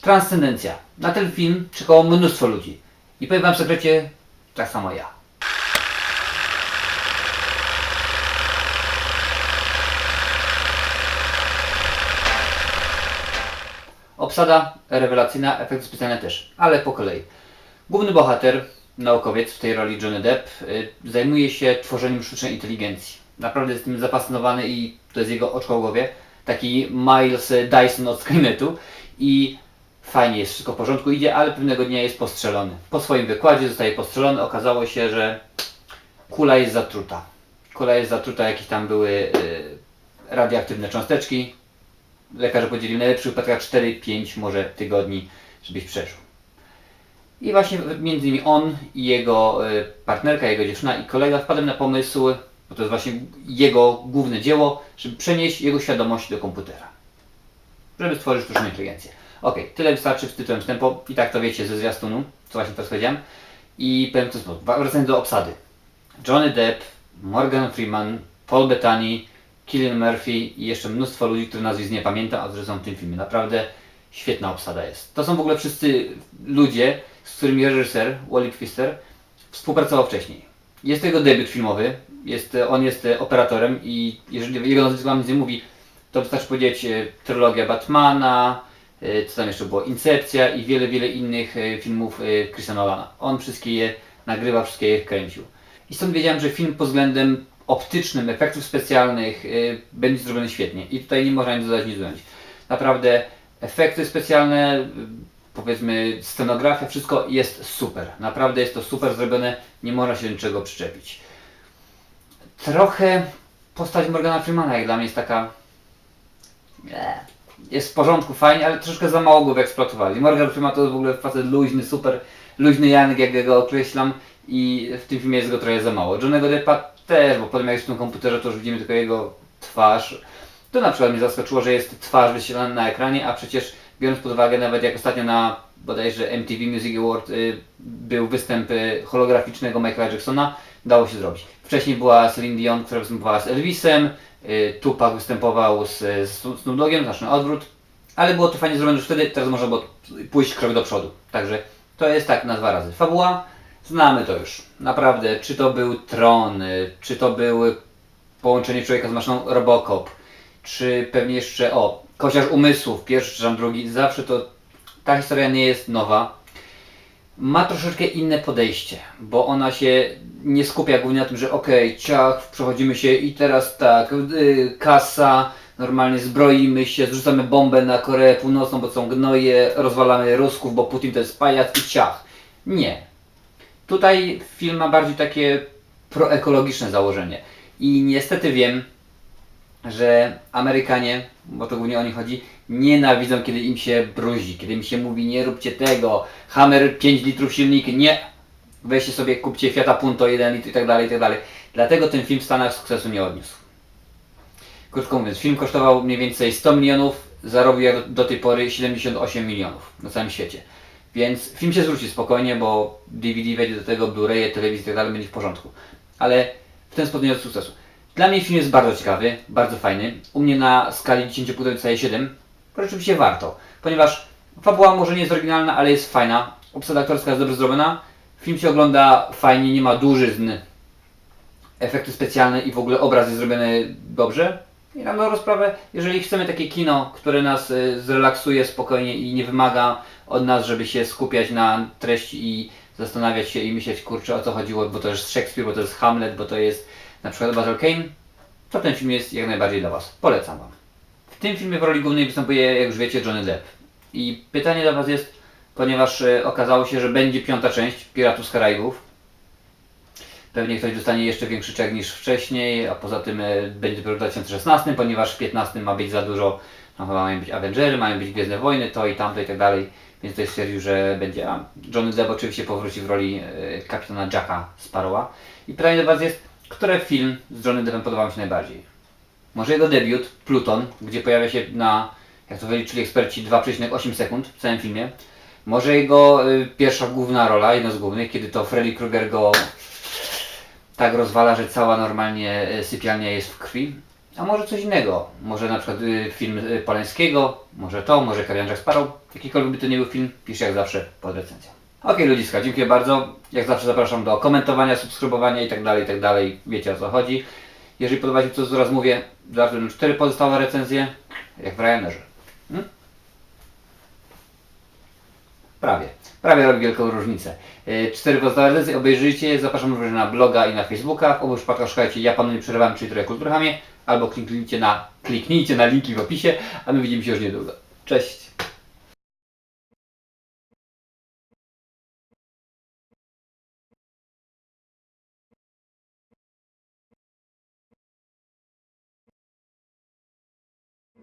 Transcendencja. Na ten film czekało mnóstwo ludzi. I powiem wam w sekrecie, tak samo ja. Obsada rewelacyjna, efekty specjalne też, ale po kolei. Główny bohater, naukowiec, w tej roli Johnny Depp, y, zajmuje się tworzeniem sztucznej inteligencji. Naprawdę jest tym zapasjonowany i to jest jego oczko w głowie. Taki Miles Dyson od Skynetu i fajnie jest, wszystko w porządku idzie, ale pewnego dnia jest postrzelony. Po swoim wykładzie zostaje postrzelony, okazało się, że kula jest zatruta. Kula jest zatruta, jakieś tam były y, radioaktywne cząsteczki. Lekarze podzielił w najlepszych wypadkach 4-5 może tygodni, żebyś przeżył. I właśnie między innymi on i jego y, partnerka, jego dziewczyna i kolega wpadł na pomysł, bo to jest właśnie jego główne dzieło, żeby przenieść jego świadomość do komputera. Żeby stworzyć sztuczną inteligencję. Ok, tyle wystarczy tytułem wstępu. I tak to wiecie ze zwiastunu, co właśnie teraz powiedziałem. I powiem ten sposób. Wracając do obsady. Johnny Depp, Morgan Freeman, Paul Bettany, Cillian Murphy i jeszcze mnóstwo ludzi, których nazwisk nie pamiętam, a którzy są w tym filmie. Naprawdę świetna obsada jest. To są w ogóle wszyscy ludzie, z którymi reżyser Wally Pfister współpracował wcześniej. Jest to jego debiut filmowy, jest, on jest operatorem i jeżeli jego nazwisko nic nie mówi, to wystarczy powiedzieć e, trylogia Batmana, co tam jeszcze było, Incepcja i wiele, wiele innych e, filmów e, Christiana Nolana. On wszystkie je nagrywa, wszystkie je kręcił. I stąd wiedziałem, że film pod względem optycznym, efektów specjalnych będzie zrobiony świetnie. I tutaj nie można nic dodać, nic ująć. Naprawdę efekty specjalne, powiedzmy scenografia, wszystko jest super. Naprawdę jest to super zrobione, nie można się niczego przyczepić. Trochę postać Morgana Freemana jak dla mnie jest taka... Jest w porządku, fajnie, ale troszkę za mało go wyeksploatowali. Morgan Freeman to w ogóle facet luźny, super luźny Janek, jak ja go określam i w tym filmie jest go trochę za mało. Johnnego Deppa też, bo potem jak jest w tym komputerze, to już widzimy tylko jego twarz. To na przykład mnie zaskoczyło, że jest twarz wyświetlana na ekranie, a przecież biorąc pod uwagę nawet jak ostatnio na bodajże MTV Music Award y, był występ y, holograficznego Michaela Jacksona, dało się zrobić. Wcześniej była Celine Dion, która występowała z Elvisem, Tupac występował z, z Snoop Doggiem, znaczy na odwrót, ale było to fajnie zrobione już wtedy, teraz można pójść krok do przodu. Także to jest tak na dwa razy. Fabuła, znamy to już. Naprawdę, czy to był Tron, y, czy to był połączenie człowieka z maszyną Robocop, czy pewnie jeszcze, o, Kosiarz Umysłów, pierwszy czy tam drugi, zawsze to, ta historia nie jest nowa. Ma troszeczkę inne podejście, bo ona się nie skupia głównie na tym, że okej, ciach, przechodzimy się i teraz tak, y, kasa, normalnie zbroimy się, zrzucamy bombę na Koreę Północną, bo są gnoje, rozwalamy Rusków, bo Putin to jest pajac i ciach. Nie. Tutaj film ma bardziej takie proekologiczne założenie. I niestety wiem, że Amerykanie, bo to głównie o nich chodzi, nienawidzą, kiedy im się bruzi, kiedy im się mówi nie róbcie tego, Hammer 5 litrów silnik, nie, weźcie sobie, kupcie Fiata Punto 1 litr i tak dalej, i tak dalej. Dlatego ten film w Stanach sukcesu nie odniósł. Krótko mówiąc, film kosztował mniej więcej 100 milionów, zarobił jak do tej pory 78 milionów na całym świecie. Więc film się zwróci spokojnie, bo DVD wejdzie do tego, Blu-ray, telewizja i tak dalej, będzie w porządku. Ale w ten sposób nie od sukcesu. Dla mnie film jest bardzo ciekawy, bardzo fajny. U mnie na skali 10 punktowej dostaje 7. To rzeczywiście warto, ponieważ fabuła może nie jest oryginalna, ale jest fajna. Obsada aktorska jest dobrze zrobiona. Film się ogląda fajnie, nie ma dużyzn. Efekty specjalne i w ogóle obraz jest zrobiony dobrze. I na dobrą sprawę, jeżeli chcemy takie kino, które nas y, zrelaksuje spokojnie i nie wymaga od nas, żeby się skupiać na treści i zastanawiać się i myśleć, kurczę, o co chodziło, bo to jest Shakespeare, bo to jest Hamlet, bo to jest na przykład Basil Kane, to ten film jest jak najbardziej dla Was. Polecam Wam. W tym filmie w roli głównej występuje, jak już wiecie, Johnny Depp. I pytanie do Was jest, ponieważ y, okazało się, że będzie piąta część Piratów z Karaibów. Pewnie ktoś dostanie jeszcze większy czek niż wcześniej, a poza tym y, będzie dopiero w 2016, ponieważ w 15 ma być za dużo, no chyba mają być Avengery, mają być Gwiezdne Wojny, to i tamto i tak dalej. Więc ktoś stwierdził, że będzie, a Johnny Depp oczywiście powróci w roli y, kapitana Jacka Sparrowa. I pytanie do Was jest, który film z Johnny Deppem podobał mi się najbardziej? Może jego debiut, Pluton, gdzie pojawia się na, jak to wyliczyli eksperci, 2,8 sekund w całym filmie. Może jego y, pierwsza główna rola, jedna z głównych, kiedy to Freddy Krueger go tak rozwala, że cała normalnie y, sypialnia jest w krwi. a może coś innego. Może na przykład y, film y, Polańskiego, może to, może Karian Jack Sparrow. Jakikolwiek by to nie był film, piszę jak zawsze pod recenzją. Okej ludziska, dziękuję bardzo. Jak zawsze zapraszam do komentowania, subskrybowania i tak dalej, i tak. Wiecie o co chodzi. Jeżeli podoba się co zaraz mówię, zaraz będą cztery pozostałe recenzje, jak w Ryanerze. Hmm? Prawie. Prawie robi wielką różnicę. E, Cztery pozostałe recenzje obejrzyjcie. Zapraszam również na bloga i na Facebooka. W obu przypadkach szukajcie Ja Panu Nie Przerywam, czyli trochę kulturhamie. Albo kliknijcie na, kliknijcie na linki w opisie, a my widzimy się już niedługo. Cześć!